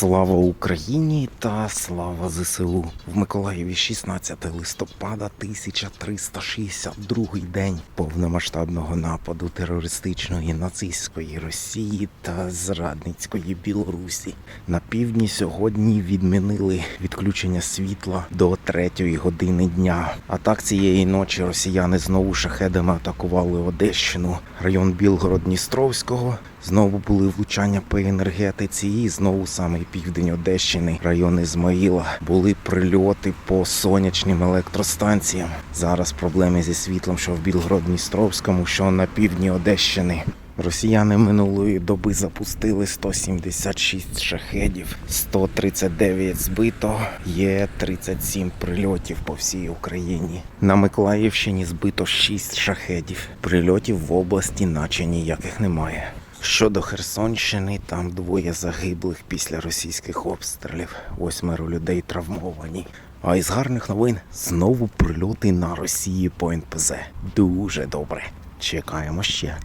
Слава Україні та слава ЗСУ в Миколаєві 16 листопада 1362 день повномасштабного нападу терористичної нацистської Росії та зрадницької Білорусі. На півдні сьогодні відмінили відключення світла до третьої години дня. А так цієї ночі росіяни знову шахедами атакували Одещину, район Білгород-Дністровського. Знову були влучання по енергетиці, і знову самий південь Одещини, район Ізмаїла. Були прильоти по сонячним електростанціям. Зараз проблеми зі світлом, що в Білгород-Дністровському, що на півдні Одещини. Росіяни минулої доби запустили 176 шахедів, 139 збито, є 37 прильотів по всій Україні. На Миколаївщині збито 6 шахедів. Прильотів в області наче ніяких немає. Щодо Херсонщини, там двоє загиблих після російських обстрілів, восьмеро людей травмовані. А із гарних новин знову прильоти на Росії по НПЗ. Дуже добре. Чекаємо ще.